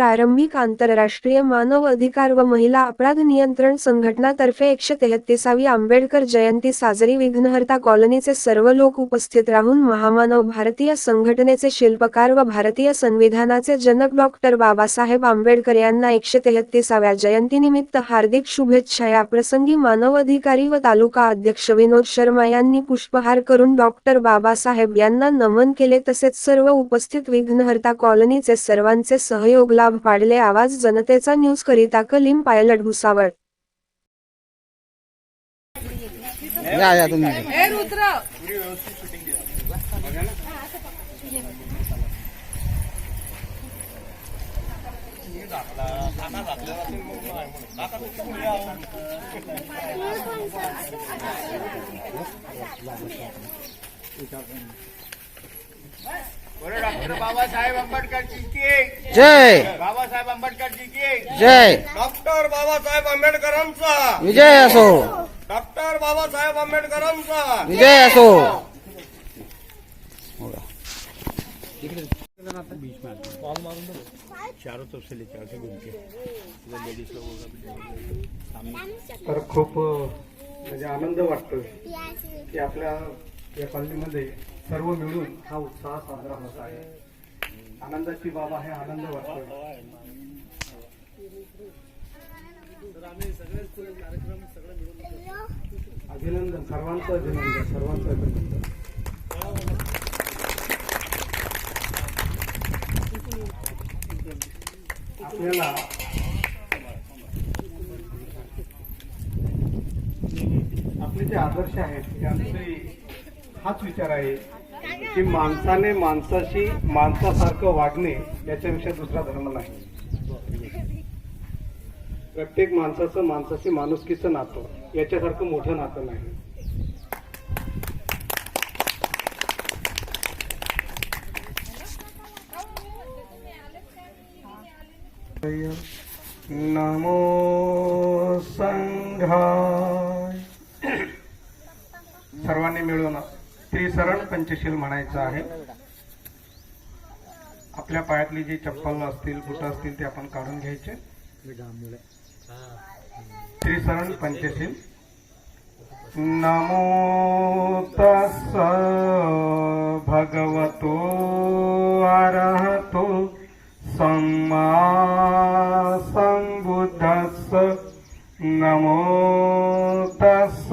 प्रारंभिक आंतरराष्ट्रीय मानव अधिकार व महिला अपराध नियंत्रण संघटनातर्फे एकशे तेहत्तीसावी आंबेडकर जयंती साजरी विघ्नहर्ता कॉलनीचे सर्व लोक उपस्थित राहून महामानव भारतीय संघटनेचे शिल्पकार व भारतीय संविधानाचे जनक डॉक्टर बाबासाहेब आंबेडकर यांना एकशे तेहत्तीसाव्या जयंतीनिमित्त हार्दिक शुभेच्छा. या प्रसंगी मानव अधिकारी व तालुका अध्यक्ष विनोद शर्मा यांनी पुष्पहार करून डॉक्टर बाबासाहेब यांना नमन केले. तसेच सर्व उपस्थित विघ्नहर्ता कॉलनीचे सर्वांचे सहयोग लाभ पाडले आवाज जनतेचा न्यूज करिता कलीम पायलट भुसावळ या या तुम्ही. हे रुद्र. बोलो डॉक्टर बाबासाहेब आंबेडकरची की। जय। बाबासाहेब आंबेडकरची की। जय। डॉक्टर बाबासाहेब आंबेडकरांचा विजय असो। डॉक्टर बाबासाहेब आंबेडकरांचा विजय असो। तर खूप अ, म्हणजे आनंद वाटतो की आपल्या या कॉलनीमध्ये सर्व मिळून हा उत्साह साजरा होत आहे. आनंदाची बाब आहे आनंद वाटतो अभिनंदन सर्वांचं अभिनंदन सर्वांचं अभिनंदन. आपल्याला आपले जे आदर्श आहेत त्यांचे हाच विचार आहे. की माणसाने माणसाशी माणसासारखं वागणे याच्यापेक्षा दुसरा धर्म नाही. प्रत्येक माणसाचं माणसाशी माणुसकीचं नातं याच्यासारखं मोठं नातं नाही. नमो संघाय. सर्वांनी मिळून त्रिसरण पंचशील म्हणायचं आहे. आपल्या पायातली जी चप्पल असतील बुट असतील ते आपण काढून घ्यायचे. त्रिसरण पंचशील. नमो तस भगवतो अरहतो सम्मा संबुद्धस्स. नमो तस्स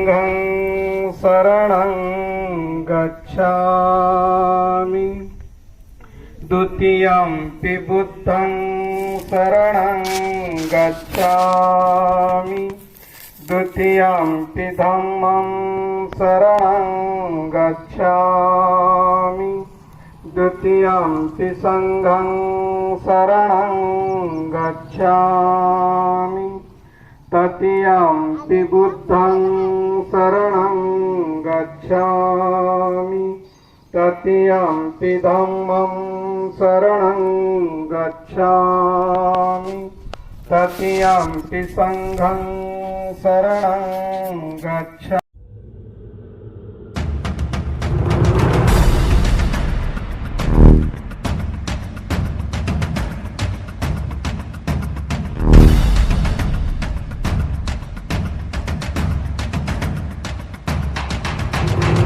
शरणं गच्छामि। द्वितीयम्पि बुद्धं शरणं गच्छामि। द्वितीयम्पि धम्मं शरणं गच्छामि। द्वितीयम्पि सङ्घं शरणं गच्छामि तृतीयम्पि बुद्धं शरणं गच्छामि। तृतीयम्पि धम्मं शरणं गच्छामि। तृतीयम्पि सङ्घं शरणं गच्छामि